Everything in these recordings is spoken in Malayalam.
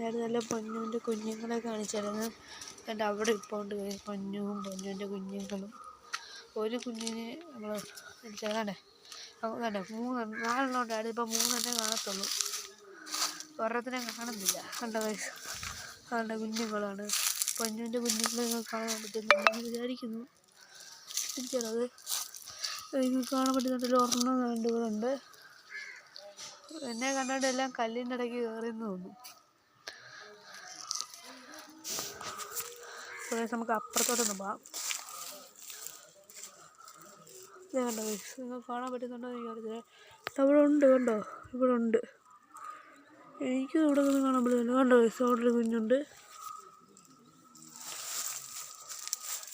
നേരത്തെ നല്ല പൊന്നുവിന്റെ കുഞ്ഞുങ്ങളെ കാണിച്ചായിരുന്നു. എന്നിട്ട് അവിടെ ഇപ്പോൾ ഉണ്ട് പൊന്നും പൊന്നുവിന്റെ കുഞ്ഞുങ്ങളും. ഒരു കുഞ്ഞിനെ നമ്മൾ ചേതാണ്ടേ അങ്ങനെ മൂന്നെണ്ണം നാലെണ്ണം ഉണ്ടായിരുന്നു ഇപ്പോൾ മൂന്നെണ്ണേ കാണത്തുള്ളൂ. ഒരെണ്ണത്തിനെ കാണുന്നില്ല. കണ്ട വയസ്സ് അവരുടെ കുഞ്ഞുങ്ങളാണ്. പൊന്നുവിന്റെ കുഞ്ഞുങ്ങളെ കാണാൻ പറ്റുന്നുണ്ടെന്ന് വിചാരിക്കുന്നു. ചിലത് കാണാൻ പറ്റുന്നുണ്ടല്ലോ ഒരെണ്ണം രണ്ടുപേരുണ്ട് എന്നെ കണ്ടിട്ട് എല്ലാം കല്ലിന്റെ ഇടയ്ക്ക് കയറിയെന്ന് തോന്നുന്നു അപ്പോൾ നമുക്ക് അപ്പുറത്തോട്ടൊന്ന് പോകാം ഇത് കണ്ടോ ഗൈസ് നിങ്ങൾക്ക് കാണാൻ പറ്റുന്നുണ്ടോ എന്ന് അറിയത്തില്ല അവിടെ ഉണ്ട് കണ്ടോ? ഇവിടെ ഉണ്ട് എനിക്ക് ഇവിടെ നിന്ന് കാണാൻ പറ്റുന്നില്ല കണ്ടോ ഗൈസ് അവിടെ ഒരു കുഞ്ഞുണ്ട്.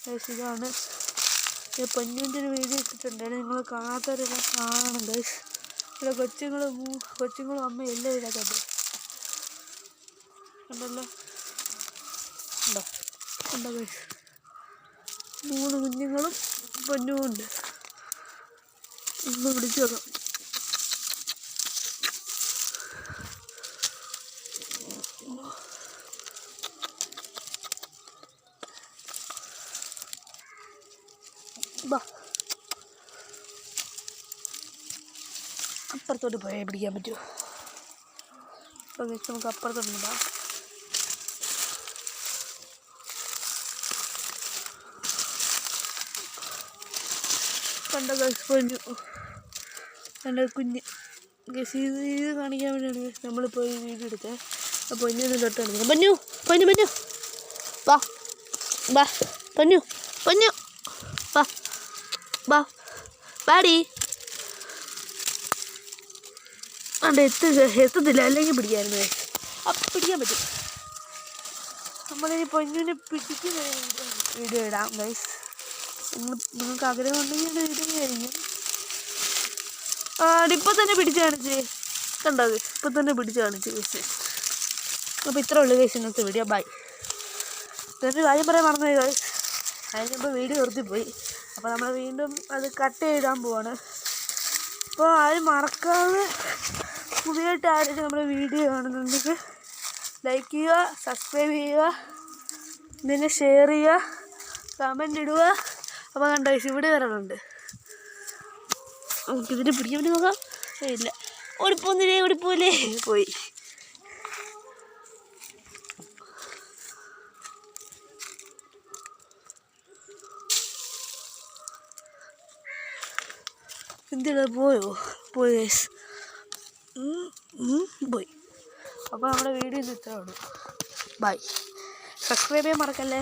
ഗൈസ് ഇതാണ്. ഈ പൊന്നിന്റെ ഒരു വീഡിയോ ഇട്ടിട്ടുണ്ടായിരുന്നു നിങ്ങൾ കാണാത്തവരെല്ലാം കാണണം ഗൈസ് ഇവിടെ കൊച്ചുങ്ങളും കൊച്ചുങ്ങളും അമ്മയും എല്ലാം ഇതിനകത്തുണ്ട് കണ്ടല്ലോ? ഉണ്ടോ? ഉണ്ടോ ഗൈസ് മൂന്ന് കുഞ്ഞുങ്ങളും പൊന്നും ഉണ്ട്. ഒന്ന് പിടിച്ചു നോക്കാം അപ്പുറത്തോട്ട് പോയാൽ പിടിക്കാൻ പറ്റുമോ? അപ്പോൾ നമുക്ക് അപ്പുറത്തോട്ട് പോകാം. കണ്ട പൊന്നു കണ്ട കുഞ്ഞ് ഗസ് ഇത് ഇത് കാണിക്കാൻ വേണ്ടിയാണ് നമ്മളിപ്പോൾ ഈ വീഡിയോ എടുത്തത് അപ്പോൾ പൊന്നിയൊന്നും തൊട്ട് കാണിക്കാം പഞ്ഞു പഞ്ഞു പഞ്ഞു വാ വാ പഞ്ഞു പഞ്ഞു വാ വാ വാടി. അണ്ട് എത്തുക എത്തത്തില്ല അല്ലെങ്കിൽ പിടിക്കായിരുന്നു. അപ്പം പിടിക്കാൻ പറ്റും. നമ്മളിനി പൊന്നിനെ പിടിക്കുന്ന വീഡിയോ ഇടാം ഗൈസ് നിങ്ങൾക്ക് ആഗ്രഹം ഉണ്ടെങ്കിൽ ഞാൻ എഴുതുകയായിരിക്കും ഇപ്പം തന്നെ പിടിച്ച് കാണിച്ച്. കണ്ടത് ഇപ്പം തന്നെ പിടിച്ച് കാണിച്ച് കേസ്. അപ്പോൾ ഇത്രേ ഉള്ളൂ കേസ് ഇന്നത്തെ വീഡിയോ ബൈ ഇതൊരു കാര്യം പറയാൻ മറന്നു പോയി. അതിനിപ്പോൾ വീഡിയോ നിർത്തിപ്പോയി അപ്പോൾ നമ്മൾ വീണ്ടും അത് കട്ട് ചെയ്താൻ പോവാണ്. അപ്പോൾ ആരും മറക്കാതെ പുതിയതായിട്ട് ആരും നമ്മുടെ വീഡിയോ കാണുന്നുണ്ടെങ്കിൽ ലൈക്ക് ചെയ്യുക സബ്സ്ക്രൈബ് ചെയ്യുക പിന്നെ ഷെയർ ചെയ്യുക കമന്റ് ഇടുക. അപ്പോൾ കണ്ട വയസ്സ് ഇവിടെ വരണുണ്ട് നമുക്ക് ഇതിനെ പിടിക്കാൻ പറ്റി നോക്കാം? ഇല്ല. ഓടിപ്പോന്നില്ലേ ഓടിപ്പോലെ പോയി. എന്തിനാ പോയോ? പോയി പോയി. അപ്പോൾ നമ്മുടെ വീഡിയോ ഇന്ന് ഇത്രയുള്ളൂ ബൈ സബ്സ്ക്രൈബ് ചെയ്യാൻ മറക്കല്ലേ?